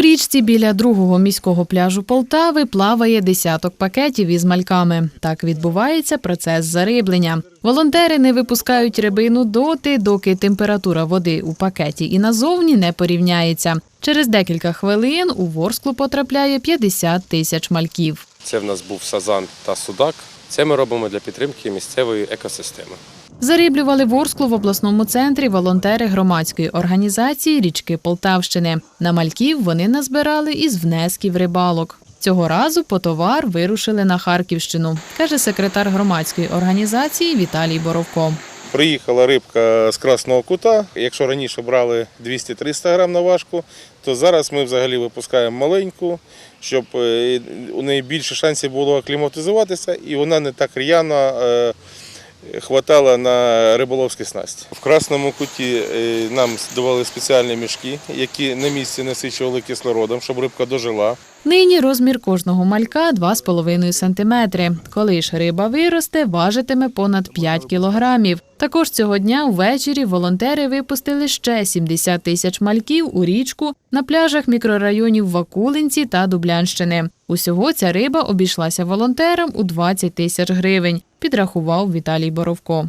У річці біля другого міського пляжу Полтави плаває десяток пакетів із мальками. Так відбувається процес зариблення. Волонтери не випускають рибину доти, доки температура води у пакеті і назовні не порівняється. Через декілька хвилин у ворсклу потрапляє 50 тисяч мальків. Це в нас був сазан та судак. Це ми робимо для підтримки місцевої екосистеми. Заріблювали ворсклу в обласному центрі волонтери громадської організації річки Полтавщини. На мальків вони назбирали із внесків рибалок. Цього разу по товар вирушили на Харківщину, каже секретар громадської організації Віталій Боровко. Приїхала рибка з Красного Кута. Якщо раніше брали 200-300 грам на важку, то зараз ми взагалі випускаємо маленьку, щоб е, у неї більше шансів було акліматизуватися і вона не так р'яно хватала на риболовські снасті. В Красному куті е, нам давали спеціальні мішки, які на місці насичували кислородом, щоб рибка дожила. Нині розмір кожного малька 2,5 сантиметри. Коли ж риба виросте, важитиме понад 5 кілограмів. Також цього дня ввечері волонтери випустили ще 70 тисяч мальків у річку на пляжах мікрорайонів Вакулинці та Дублянщини. Усього ця риба обійшлася волонтерам у 20 тисяч гривень, підрахував Віталій Боровко.